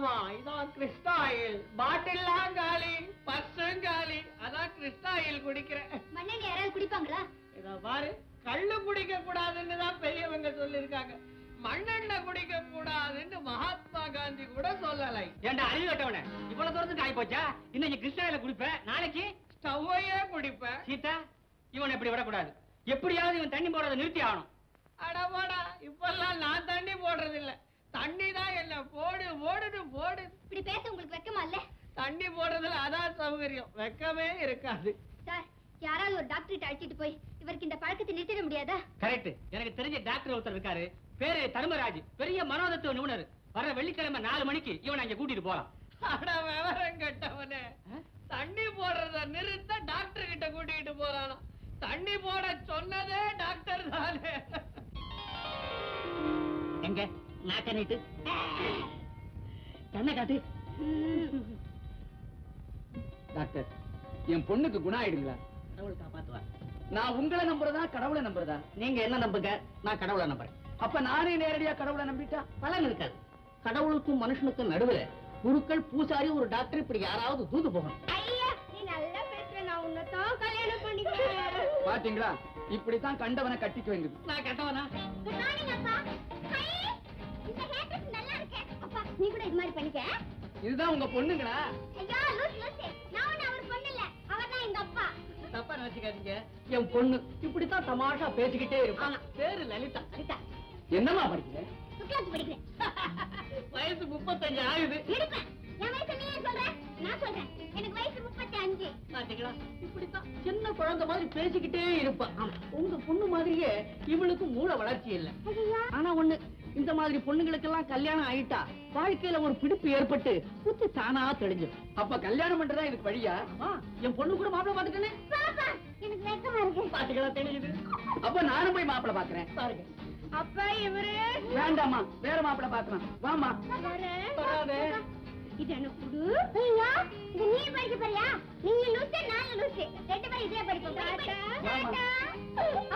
ஆமா இதான் கிருஷ்ணா ஆயில் பாட்டில்லாம் காலி பர்சும் காலி அதான் கிருஷ்ணா ஆயில் குடிக்கிறேன். மண்ணெண்ணெய் யாராவது குடிப்பாங்களா? இத பாரு கள்ளு குடிக்க கூடாதுன்னு தான் பெரியவங்க சொல்லிருக்காங்க மண்ணெண்ணெய் குடிக்க கூடாதுன்னு மகாத்மா காந்தி கூட சொல்லலை. ஏண்டா அறிவு கட்டவன? இவ்வளவு தூரத்துக்கு ஆகி போச்சா இன்னைக்கு கிருஷ்ணாயில குடிப்ப? நாளைக்கு? ஸ்டவ்வையே குடிப்பேன். சீதா இவனை இப்படி விடக்கூடாது. எப்படியாவது இவன் தண்ணி போடுறதை நிறுத்தி ஆகணும் அடவாடா இப்பெல்லாம் நான் தண்ணி போடுறது இல்ல தண்ணி தான் என்ன போடு ஓடுது போடு. இப்படி பேச உங்களுக்கு வெக்கமா இல்ல? தண்ணி போடுறதுல அதான் சௌகரியம். வெக்கமே இருக்காது. சார் யாராவது ஒரு டாக்டர் அழைச்சிட்டு போய் இவருக்கு இந்த பழக்கத்தை நிறுத்திட முடியாதா? கரெக்ட் எனக்கு தெரிஞ்ச டாக்டர் ஒருத்தர் இருக்காரு. பேரு தர்மராஜ். பெரிய மனோதத்துவ நிபுணர். வர வெள்ளிக்கிழமை நாலு மணிக்கு இவனை அங்க கூட்டிட்டு போலாம். அட விவரம் கெட்டவனே. தண்ணி போடுறத நிறுத்த டாக்டர் கிட்ட கூட்டிட்டு போறானா. தண்ணி போட சொன்னதே டாக்டர் தானே. எங்க? நாக்க நீட்டு கண்ணை காட்டு. டாக்டர் என் பொண்ணுக்கு குணம் ஆயிடுங்களா கடவுள் காப்பாத்துவா நான் உங்களை நம்புறதா கடவுளை நம்புறதா? நீங்க என்ன நம்புங்க? நான் கடவுளை நம்புறேன். அப்ப நானே நேரடியா கடவுளை நம்பிட்டா? பலன் இருக்காது கடவுளுக்கும் மனுஷனுக்கும் நடுவுல குருக்கள் பூசாரி ஒரு டாக்டர் இப்படி யாராவது தூது போகணும். ஐயா நீ நல்லா பேசுற. நான் உன்னை தான் கல்யாணம் பண்ணிக்கிறேன். பாத்தீங்களா? இப்படித்தான் கண்டவனை கட்டிக்கு வைங்குது நான் கெட்டவனா? இந்த ஹேர் ட்ரெஸ் நல்லா இருக்கு அப்பா நீ கூட இது மாதிரி பண்ணிக்க இதுதான் உங்க பொண்ணுங்களா? ஐயா லூஸ் லூஸ் நான் ஒண்ணு அவர் பொண்ணு இல்ல. அவர் தான் எங்க அப்பா. தப்பா நினைச்சுக்காதீங்க. என் பொண்ணு இப்படித்தான் தமாஷா பேசிக்கிட்டே இருப்பான் பேரு லலிதா. சுக்லாத்து படிக்கிறேன். வயசு முப்பத்தஞ்சு ஆகுது. எடுப்பேன் என் வயசு நீ ஏன் சொல்ற? நான் சொல்றேன். எனக்கு வயசு முப்பத்தி அஞ்சு பாத்தீங்களா? இப்படித்தான் சின்ன குழந்தை மாதிரி பேசிக்கிட்டே இருப்பான் உங்க பொண்ணு மாதிரியே இவளுக்கு மூளை வளர்ச்சி இல்ல. ஆனா ஒண்ணு இந்த மாதிரி பொண்ணுங்களுக்கெல்லாம் கல்யாணம் ஆயிட்டா வாழ்க்கையில ஒரு பிடிப்பு ஏற்பட்டு புத்தி தானா தெளிஞ்சிடும் அப்ப கல்யாணம் பண்றதா இதுக்கு வழியா? என் பொண்ணு கூட மாப்பிளை பாத்துக்கனே பாப்பா எனக்கு வெக்கமா இருக்கு. பாத்தீங்களா தெரியுது. அப்ப நானும் போய் மாப்பிளை பாக்குறேன் பாருங்க. அப்பா இவரு. வேண்டாமா வேற மாப்பிளை பாக்கலாம் வாமா. இது எனக்கு குடு? ஐயா இது நீ படிக்க போறியா நீங்க லூசு நான் லூசு. ரெண்டு பேரும் இதே படிப்போம். வாமா.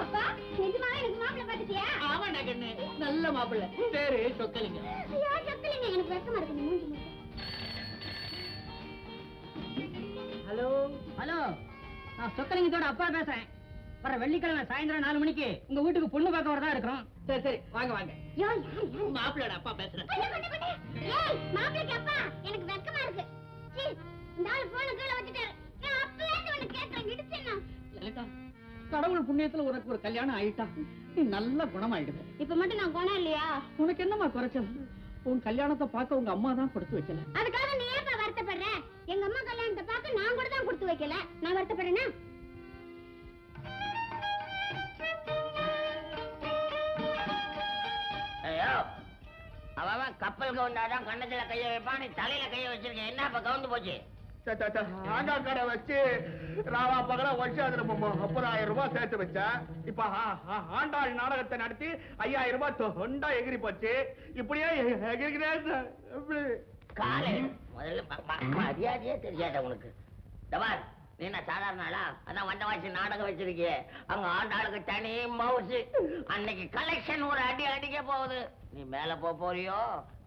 அப்பா நிஜமாவே எனக்கு மாப்பிள்ளை பார்த்துட்டியா? ஆமாண்டா கண்ணு நல்ல மாப்பிள்ளை. பேரு சொக்கலிங்க. ஐயா சொக்கலிங்க. எனக்கு வெக்கமா இருக்கு. மூஞ்சி. ஹலோ? ஹலோ? நான் சொக்கலிங்கத்தோட அப்பா பேசுறேன். வர வெள்ளிக்கிழமை சாயந்தரம் நாலு மணிக்கு உங்க வீட்டுக்கு பொண்ணு பார்க்க வரதா இருக்கிறோம். சரி சரி வாங்க வாங்க. மாப்பிள்ளோட அப்பா பேசுறேன். அப்பா, எனக்கு வெட்கமா இருக்கு. இந்த ஆளு கீழே வச்சுட்டாரு. கடவுள் புண்ணியத்துல உனக்கு ஒரு கல்யாணம் ஆயிட்டா? நீ நல்ல குணமாயிடுவ. இப்ப மட்டும் நான் குணம் இல்லையா? உனக்கு என்னம்மா குறைச்சல்? உன் கல்யாணத்தை பார்க்க உங்க அம்மா தான் கொடுத்து வைக்கல. அதுக்காக நீ ஏப்பா வருத்தப்படுற? எங்க அம்மா கல்யாணத்தை பார்க்க நான் கூட தான் கொடுத்து வைக்கல. நான் வருத்தப்படுறேனா? அவன் கப்பல் கவுந்தாதான் கண்ணத்துல கைய வைப்பான் நீ தலையில கைய வச்சிருக்க. என்ன இப்ப கவுந்து போச்சு? ஆண்டா கடை வச்சு ராவா பகல வருஷம் முப்பதாயிரம் ரூபாய் சேர்த்து வச்சேன் இப்ப ஆண்டாள் நாடகத்தை நடத்தி ஐயாயிரம் ரூபாய் தொண்டா எகிரி போச்சு. இப்படியே எகிரிக்கிறேன்? காலை முதல்ல மரியாதையே தெரியாத உனக்கு. நீ என்ன சாதாரண ஆளா? அதான் வண்ட வாசி நாடகம் வச்சிருக்கியே. அங்க ஆண்டாளுக்கு தனி மவுசு. அன்னைக்கு கலெக்ஷன் ஒரு அடி அடிக்க போகுது. நீ மேல போறியோ?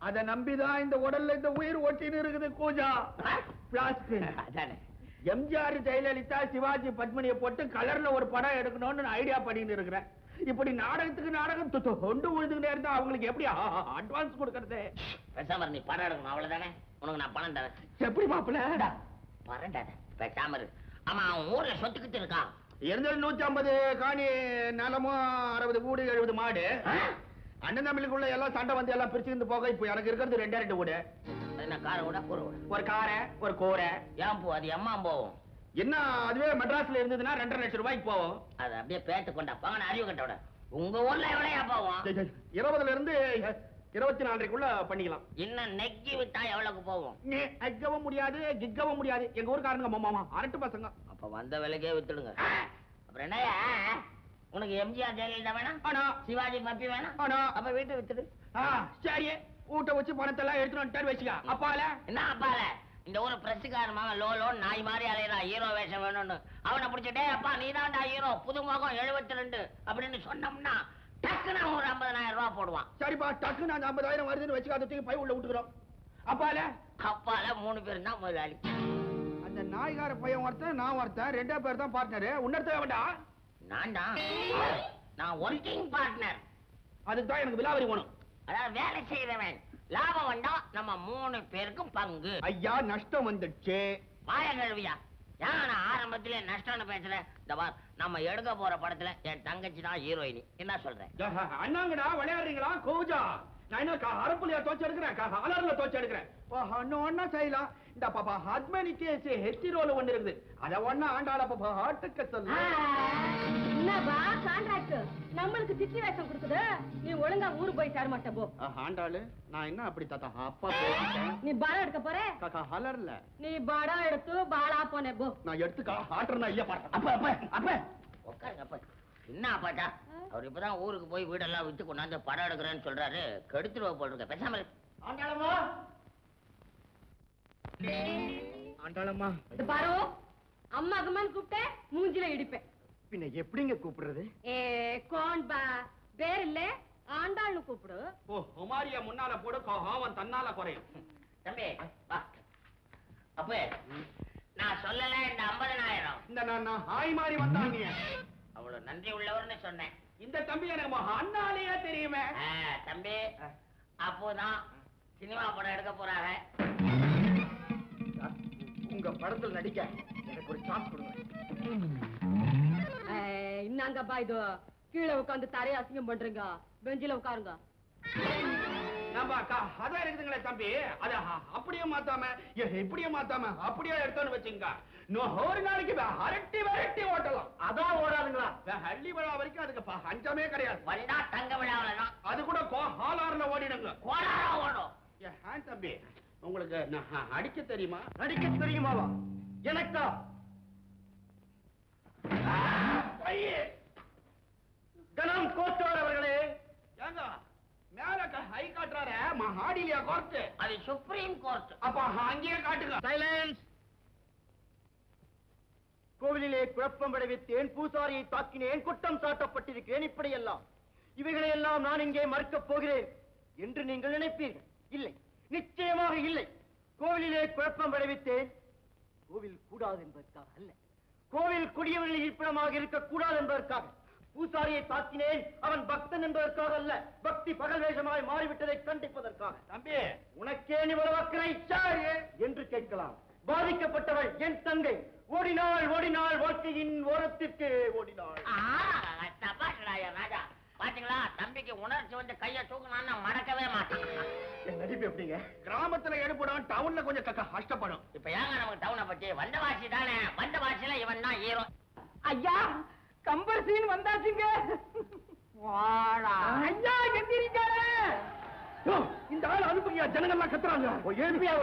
அதை நம்பிதான் இந்த உடல்ல இந்த உயிர் ஒட்டின்னு இருக்குது கூஜா. அதானே. எம்ஜிஆர் ஜெயலலிதா சிவாஜி பத்மினியை போட்டு கலர்ல ஒரு படம் எடுக்கணும்னு நான் ஐடியா பண்ணிட்டு இருக்கிறேன். இப்படி நாடகத்துக்கு நாடகம் தொண்டு விழுதுகிட்டே இருந்தா அவங்களுக்கு எப்படி அட்வான்ஸ் கொடுக்கறது? பேசாம நீ படம் எடுக்கணும் அவ்வளவுதானே? உனக்கு நான் பணம் தரேன். எப்படி மாப்பிள்ள? பரண்டாத பேசாம ஆமா அவன் ஊர்ல சொத்துக்கிட்டு இருக்கான். இருந்தது நூத்தி ஐம்பது காணி நிலமும் அறுபது கூடு எழுபது மாடு? அண்ணன் தம்பிக்குள்ள எல்லாம் சண்டை வந்து எல்லாம் பிரிச்சுக்கிட்டு போக இப்போ எனக்கு இருக்கிறது ரெண்டே ரெண்டு வீடு. என்ன காரை விட கூரை விட? ஒரு காரை ஒரு கூரை. ஏன் போ அது எம்மா போவோம். என்ன அதுவே மெட்ராஸ்ல இருந்ததுன்னா ரெண்டரை லட்சம் ரூபாய்க்கு போவோம். அது அப்படியே பேத்து கொண்டா பங்கன அறிவு கட்டோட உங்க ஊர்ல எவ்வளவு போவோம். இருபதுல இருந்து இருபத்தி நாலரைக்குள்ள பண்ணிக்கலாம். இன்னும் நெக்கி விட்டா எவ்வளவுக்கு போவோம் நீ அக்கவும் முடியாது கிக்கவும் முடியாது. எங்க ஊருக்காரங்க மாமா அரட்டு பசங்க. அப்ப வந்த விலைக்கே வித்துடுங்க. அப்புறம் என்னய்யா? உனக்கு எம்ஜிஆர் ஜெயலலிதா வேணாம் சிவாஜி மப்பி வேணாம் அப்ப வீட்டை வித்துடு. சரி வீட்டை வச்சு பணத்தை எல்லாம் எடுத்துட்டு வச்சுக்க. அப்பால? என்ன அப்பால? இந்த ஊரு பிரசுக்கார மகன் லோ லோ நாய் மாதிரி அலையிறான். ஹீரோ வேஷம் வேணும்னு. அவனை பிடிச்சிட்டே அப்பா நீ ஹீரோ. புது முகம் எழுபத்தி ரெண்டு அப்படின்னு சொன்னோம்னா டக்குன்னு ஒரு ஐம்பதனாயிரம் ரூபாய் போடுவான். சரிப்பா டக்குன்னு அந்த ஐம்பதாயிரம் வருதுன்னு வச்சு அதை பை உள்ள விட்டுக்கிறோம். அப்பால? அப்பால மூணு பேரும் தான் முதலாளி. அந்த நாய்கார பையன் ஒருத்தன் நான் ஒருத்தன் ரெண்டே பேர் தான் பார்ட்னரு உன்னர்த்த வேண்டாம் நான் தான் நான் ஒர்க்கிங் பார்ட்னர் அதுக்கு தான் எனக்கு விலாவரி வேணும். அதாவது வேலை செய்யறவன் லாபம் வந்தா நம்ம மூணு பேருக்கும் பங்கு. ஐயா நஷ்டம் வந்துடுச்சு. வாய கழுவியா? ஏன் ஆரம்பத்திலே நஷ்டம்னு பேசுறேன் இந்த பார் நம்ம எடுக்க போற படத்துல என் தங்கச்சி தான் ஹீரோயினி என்ன சொல்றேன் அண்ணாங்கடா விளையாடுறீங்களா? கோஜா நான் என்ன அரப்புலையா தோச்சு எடுக்கிறேன். க- அலர்ல தோச்சு எடுக்கிறேன். ஒன்னு ஒன்னா செய்யலாம். இந்த பாப்பா ஹத்மனி கேஸ் ஹெச்டி ரோல் ஒண்ணு இருக்குது. அத ஒண்ணா ஆண்டாள பாப்பா? ஆட்டுக்க சொல்லு. என்னப்பா கான்ட்ராக்ட் நம்மளுக்கு திட்டி வேஷம் கொடுக்குது. நீ ஒழுங்கா ஊரு போய் சேர மாட்ட போ. ஆண்டாளு நான் என்ன அப்படி தாத்தா அப்பா நீ பாடம் எடுக்க போற? காக்கா ஹலர்ல நீ படம் எடுத்து பாலா போனே போ. நான் எடுத்துக்கா ஆட்டுறேன் ஐயா பாரு அப்ப அப்ப அப்ப. உட்காருங்க அப்ப. என்ன அப்பாட்டா அவர் இப்பதான் ஊருக்கு போய் வீடெல்லாம் வித்து கொண்டாந்து படம் எடுக்கிறேன்னு சொல்றாரு. கெடுத்துருவ போல் இருக்க. பேசாம இரு. ஆண்டாளம்மா. ஆண்டாளம்மா. இது பாரு அம்மா அம்மான்னு கூப்பிட்ட மூஞ்சில இடிப்பேன். பின்ன எப்படிங்க கூப்பிடுறது? ஏ கோன் பா பேர் இல்ல ஆண்டாள்னு கூப்பிடு. ஓ உமாரிய முன்னால போடு கோவம் தன்னால குறையும். தம்பி வா. அப்ப நான் சொல்லல இந்த ஐம்பதனாயிரம். இந்த நான் ஹாய் மாதிரி வந்தான் நீ. அவ்வளவு நன்றி உள்ளவர்னு சொன்னேன். இந்த தம்பி எனக்கு அண்ணாலேயே தெரியுமே? தம்பி அப்போதான் சினிமா படம் எடுக்க போறாங்க. உங்க படத்துல நடிக்க எனக்கு ஒரு சான்ஸ் கொடுங்க. இன்னாங்கப்பா இது கீழே உட்காந்து தரைய அசிங்கம் பண்றீங்க. பெஞ்சில உட்காருங்க. அதான் இருக்குதுங்களே தம்பி. அத அப்படியே மாத்தாம இப்படியே மாத்தாம அப்படியே எடுத்தோன்னு வச்சுங்க ஒரு நாளைக்கு அரட்டி விரட்டி ஓட்டலாம். அதான் ஓடாதுங்களா? ஹள்ளி விழா வரைக்கும் அதுக்கு அஞ்சமே கிடையாது. வந்தா தங்க அது கூட கோ- ஹாலாறுல ஓடிடுங்க. கோடாரா ஓடும். ஏ, ஹேண்ட் தம்பி உங்களுக்கு அடிக்க தெரியுமா? அடிக்க தெரியுமாவா? எனக்கா? கணம் கோச்சோர் அவர்களே. ஏங்க? மேல ஹை காட்டுறாரு மகாடிலியா கோர்ட்டு அது சுப்ரீம் கோர்ட் அப்ப அங்கேயே காட்டுங்க. சைலன்ஸ் கோவிலிலே குழப்பம் விளைவித்தேன் பூசாரியை தாக்கினேன் குற்றம் சாட்டப்பட்டிருக்கிறேன் இப்படியெல்லாம். இவைகளை எல்லாம் நான் இங்கே மறுக்கப் போகிறேன் என்று நீங்கள் நினைப்பீர்கள். இல்லை. நிச்சயமாக இல்லை. கோவிலிலே குழப்பம் விளைவித்தேன். கோவில் கூடாது என்பதற்காக அல்ல. கோவில் குடியவர்கள் இருப்பிடமாக இருக்கக்கூடாது என்பதற்காக. பூசாரியை தாக்கினேன். அவன் பக்தன் என்பதற்காக அல்ல பக்தி பகல் வேஷமாய் மாறிவிட்டதை கண்டிப்பதற்காக. தம்பி. உனக்கே இவ்வளவு அக்கறை. என்று கேட்கலாம். பாதிக்கப்பட்டவள் என் தங்கை. ஓடினாள் ஓடினாள் வாழ்க்கையின் ஓரத்திற்கு ஓடினாள். ராஜா. பாத்தீங்களா? தம்பிக்கு உணர்ச்சி வந்து கைய தூக்குனான்னா மறக்கவே மாட்டான். என் நடிப்பு எப்படிங்க? கிராமத்துல எடுப்படும் டவுன்ல கொஞ்சம் க- கஷ்டப்படும். இப்ப ஏங்க நமக்கு டவுனை பத்தி? வந்தவாசி தானே. வந்தவாசியில இவன் தான் ஹீரோ ஐயா கம்பர் சீன் வந்தாச்சுங்க ஐயா எந்திரிக்காரு இந்த ஆள் அனுப்புங்க ஜனங்கள்லாம் கத்துறாங்க. ஏழுப்பியா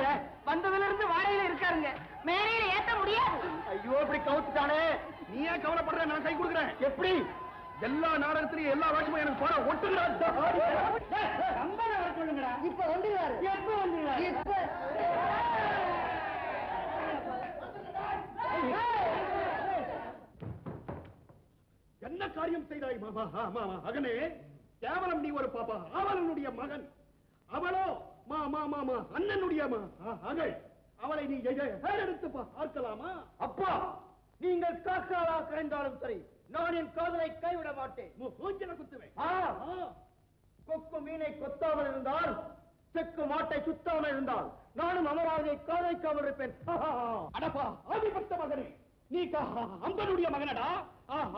வந்ததுல இருந்து வாழையில இருக்காருங்க. மேலையில ஏத்த முடியாது. ஐயோ இப்படி கவுத்துட்டானே. நீ ஏன் கவலைப்படுற? நான் கை கொடுக்குறேன். எப்படி? எல்லா நாடகத்திலையும் எல்லா வேஷமும் எனக்கு போட ஒட்டுகிறா இப்ப வந்துருவாரு. எப்ப வந்துருவாரு? என்ன காரியம் செய்தாய் மாமா? மகனே கேவலம் நீ ஒரு பாப்பா. அவனுடைய மகன். அவளோ மா மா மா மா அண்ணனுடைய மகள் அவளை நீ எடுத்து பார்க்கலாமா? அப்பா நீங்கள் காக்காவா கரைந்தாலும் சரி நான் என் காதலை கைவிட மாட்டேன். மூஞ்சில குத்துவேன். கொக்கு மீனை கொத்தாமல் இருந்தால் செக்கு மாட்டை சுத்தாமல் இருந்தால் நானும் அமராவதியை காதலிக்காமல் இருப்பேன் அடப்பா ஆதிபத்த மகனே. நீ அம்பனுடைய மகனடா?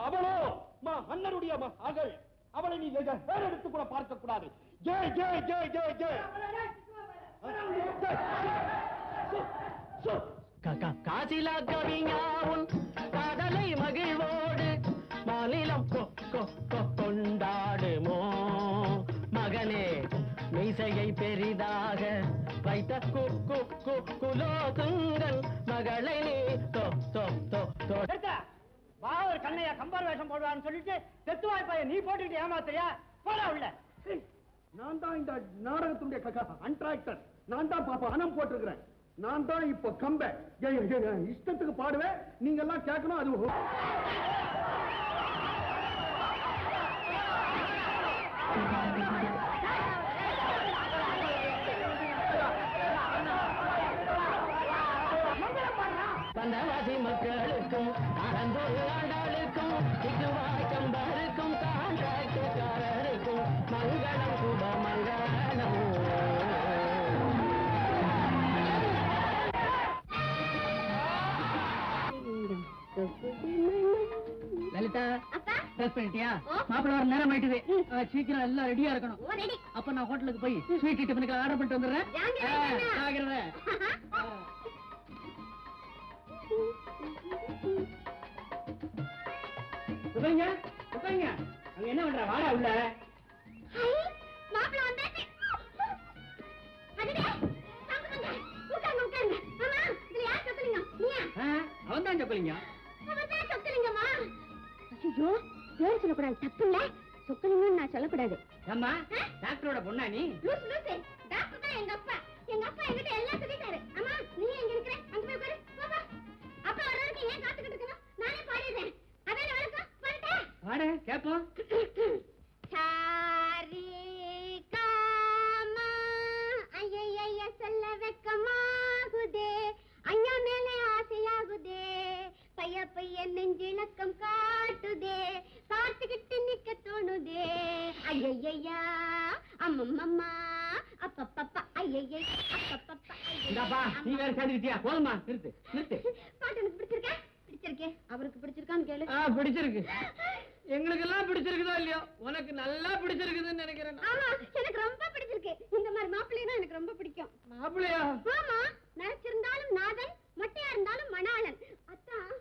அவளோ மா அண்ணனுடைய மகள் அவளை நீ எடுத்து கூட பார்க்க கூடாது. ஜெய் ஜெய் ஜெய் ஜெய் ஜெய். காசிலா கவிஞாவும் காதலை மகிழ்வோடு மாநிலம் கொண்டாடுமோ? மகனே மீசையை பெரிதாக வைத்த கு மகளை நீ தொ தொ தொ கண்ணையா கம்பார் வேஷம் போடுவான்னு சொல்லிட்டு செத்து வாய்ப்பாய நீ போட்டுட்டு ஏமாத்துறியா? போடா உள்ள. நான் தான் இந்த நாடகத்துடைய கண்ட்ராக்டர் நான் தான் பாப்பா அனம் போட்டிருக்கிறேன். நான் தான் இப்ப கம்ப. இஷ்டத்துக்கு பாடுவேன் நீங்க எல்லாம் கேட்கணும் அது மக்களுக்கும் அறந்தோடு ட்ரெஸ் பண்ணிட்டியா. மாப்பிள்ள வர நேரம் ஆயிட்டுது. சீக்கிரம் எல்லாம் ரெடியா இருக்கணும். அப்ப நான் ஹோட்டலுக்கு போய் ஸ்வீட் டிஃபனுக்கு ஆர்டர் பண்ணிட்டு வந்துடுறேன். அங்க என்ன பண்ற? வாடா உள்ள. மாப்பிள்ளை வந்தாச்சு. அவன் தான் பேர் சொல்லக்கூடாது, தப்புல்ல? சொக்கலிங்கம்னு நான் சொல்லக்கூடாது. ஏம்மா டாக்டரோட பொண்ணா நீ லூசு, லூசு. டாக்டர் தான் எங்க அப்பா. எங்க அப்பா என்கிட்ட எல்லாம் சொல்லிட்டாரு. அம்மா, நீ எங்க இருக்கிற? அங்க போய் உட்காரு. போ, போ. அப்பா வர வரைக்கும் ஏன் காத்துக்கிட்டு இருக்கணும்? நானே பாடிடுறேன். அதானே வழக்கம்? பாடட்டா? வாடு கேப்போம் அம்மம்மம்மா அப்பப்பப்பா ஐயையை. அப்பப்பப்பா இந்தாப்பா நீ வேற சேர்ந்துக்கிட்டியா போதுமா நிறுத்து நிறுத்து. பாட்டு எனக்கு பிடிச்சிருக்கா? பிடிச்சிருக்கே. அவருக்கு பிடிச்சிருக்கான்னு கேளு. ஆ பிடிச்சிருக்கு. எங்களுக்கு எல்லாம் பிடிச்சிருக்குதோ இல்லையோ? உனக்கு நல்லா பிடிச்சிருக்குதுன்னு நினைக்கிறேன். நான். ஆமா எனக்கு ரொம்ப பிடிச்சிருக்கு. இந்த மாதிரி மாப்பிள்ளைனா எனக்கு ரொம்ப பிடிக்கும். மாப்பிள்ளையா? ஆமா நரைச்சிருந்தாலும் நாதன் மொட்டையா இருந்தாலும் மணாளன். அத்தான்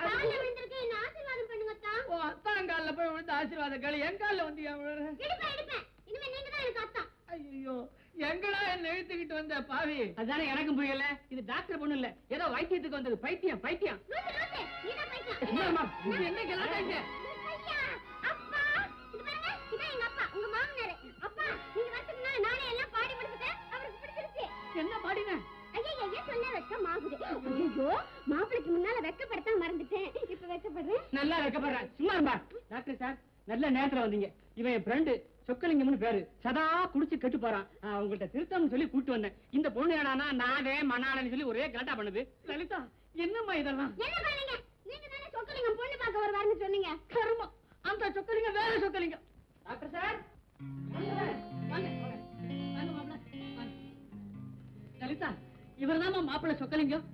காலைல விழுந்திருக்கேன் ஆசீர்வாதம் பண்ணுங்க அத்தான் ஓ அத்தான் கால்ல போய் விழுந்து ஆசீர்வாதம் களி. என் கால்ல வந்து ஏன் விழுற? எடுப்பேன் எடுப்பேன் இனிமே நீங்க தான் எனக்கு அத்தான் ஐயோ எங்கடா என்ன இழுத்துக்கிட்டு வந்த பாவி? அதுதானே எனக்கும் புரியல? இது டாக்டர் பொண்ணு இல்ல. ஏதோ வைத்தியத்துக்கு வந்தது. பைத்தியம் பைத்தியம். என்ன கிளாட்டாங்க ஐயா, அப்பா இது பாருங்க இதான் எங்க அப்பா உங்க மாமனாரு. அப்பா நீங்க வரதுக்கு முன்னால நானே எல்லாம் பாடி முடிச்சுட்டேன். அவருக்கு பிடிச்சிருச்சு. என்ன பாடின? மாப்பிளைக்கு முன்னால வெக்கப்படுத்த மறந்துட்டேன். இப்ப வெக்கப்படுறேன்? நல்லா வைக்கப்படுறேன் சும்மா டாக்டர் சார் நல்ல நேரத்துல வந்தீங்க. இவன் என் ஃப்ரெண்டு சொக்கலிங்கம்னு பேரு. சதா குடிச்சு கெட்டு போறான். உங்கள்ட்ட திருத்தம்னு சொல்லி கூட்டு வந்தேன். இந்த பொண்ணு என்னன்னா நானே மண்ணாளன்னு சொல்லி ஒரே கலாட்டா பண்ணுது. லலிதா என்னம்மா இதெல்லாம்? என்ன பண்ணீங்க நீங்க தானே சொக்கலிங்கம் பொண்ணு பார்க்க வருவாருன்னு சொன்னீங்க. கருமம். அந்த சொக்கலிங்க வேற சொக்கலிங்க டாக்டர் சார். லலிதா இவர்தாம்மா மாப்பிள்ளை சொக்கலிங்கம்?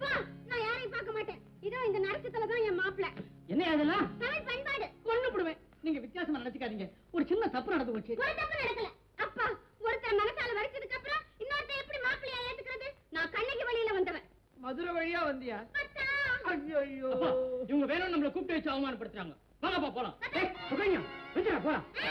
நான் யாரையும் பார்க்க மாட்டேன். இதோ இந்த நரசத்துல தான் என் மாப்பிள்ளை. என்ன அதெல்லாம் பண்பாடு கொண்டு போடுவேன் நீங்க வித்தியாசமா நினைச்சுக்காதீங்க ஒரு சின்ன தப்பு நடந்து போச்சு ஒரு தப்பு நடக்கல அப்பா ஒருத்தர் மனசால வரைச்சதுக்கு அப்புறம் இன்னொருத்தர் எப்படி மாப்பிள்ளையா ஏத்துக்கிறது நான் கண்ணைக்கு வழியில வந்தவன் மதுரை வழியா வந்தியா. ஐயோ இவங்க வேணும் நம்மள கூப்பிட்டு வச்சு அவமானப்படுத்துறாங்க வாங்கப்பா போலாம் ஏய், சுகன்யா, வச்சுடா, போலாம் ஆ,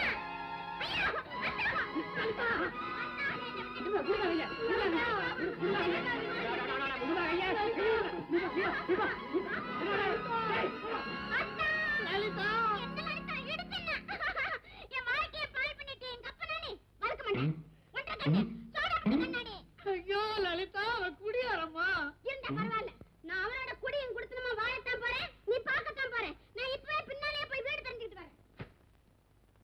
என்ன லலிதா,